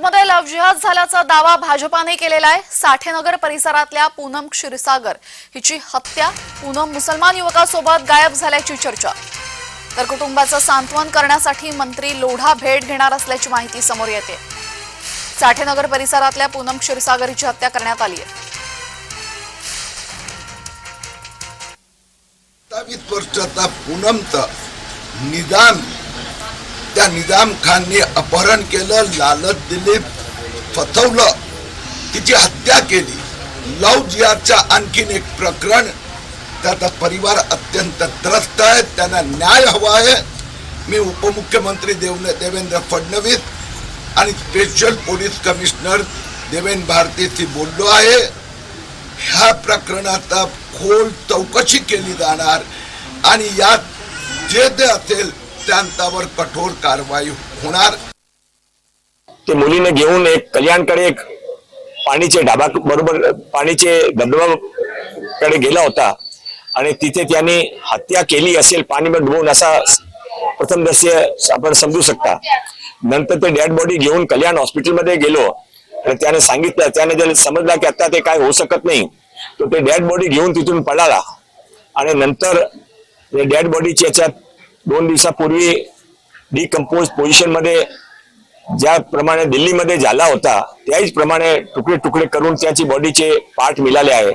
मध्ये लव्ह जिहाद झाल्याचा दावा भाजपाने केलेला आहे. साठेनगर परिसरातल्या पूनम क्षीरसागर हिची हत्या पूनम मुसलमान युवकासोबत गायब झाल्याची चर्चा. तर कुटुंबाचं सांत्वन करण्यासाठी मंत्री लोढा भेट घेणार असल्याची माहिती समोर येते. साठेनगर परिसरातल्या पूनम क्षीरसागर हिची हत्या करण्यात आली आहे. सत्तावीस पूनमचं निदान त्या निजाम खानने अपहरण केलं लालच दिली फसवलं. तिची हत्या केली. लव जियाचा आणखीन एक प्रकरण. त्याचा परिवार अत्यंत त्रस्त आहे त्यांना न्याय हवा आहे. मी उपमुख्यमंत्री देवने देवेंद्र फडणवीस आणि स्पेशल पोलीस कमिशनर देवेंद्र भारतीशी बोललो आहे. ह्या प्रकरणाचा खोल चौकशी केली जाणार आणि यात जे जे असेल त्यांच्यावर कठोर कारवाई होणार. ते मुलीने घेऊन एक कल्याणकडे एक पाणीचे डाबा बरोबर पाणीचे धबधबाकडे गेला होता. आणि तिथे त्यांनी हत्या केली असेल पाणीमध्ये डुबवून असा प्रथम दृश्य आपण समजू शकता. नंतर ते डेड बॉडी घेऊन कल्याण हॉस्पिटलमध्ये गेलो. आणि त्याने सांगितलं त्याने जर समजला की आता ते काय होऊ शकत नाही तर ते डेड बॉडी घेऊन तिथून पळाला. आणि नंतर डेड बॉडीच्या याच्यात दोन दिवसापूर्वी डिकम्पोज पोझिशनमध्ये ज्याप्रमाणे दिल्लीमध्ये झाला होता त्याच प्रमाणे तुकडे तुकडे करून त्याची बॉडीचे पार्ट मिळाले आहे.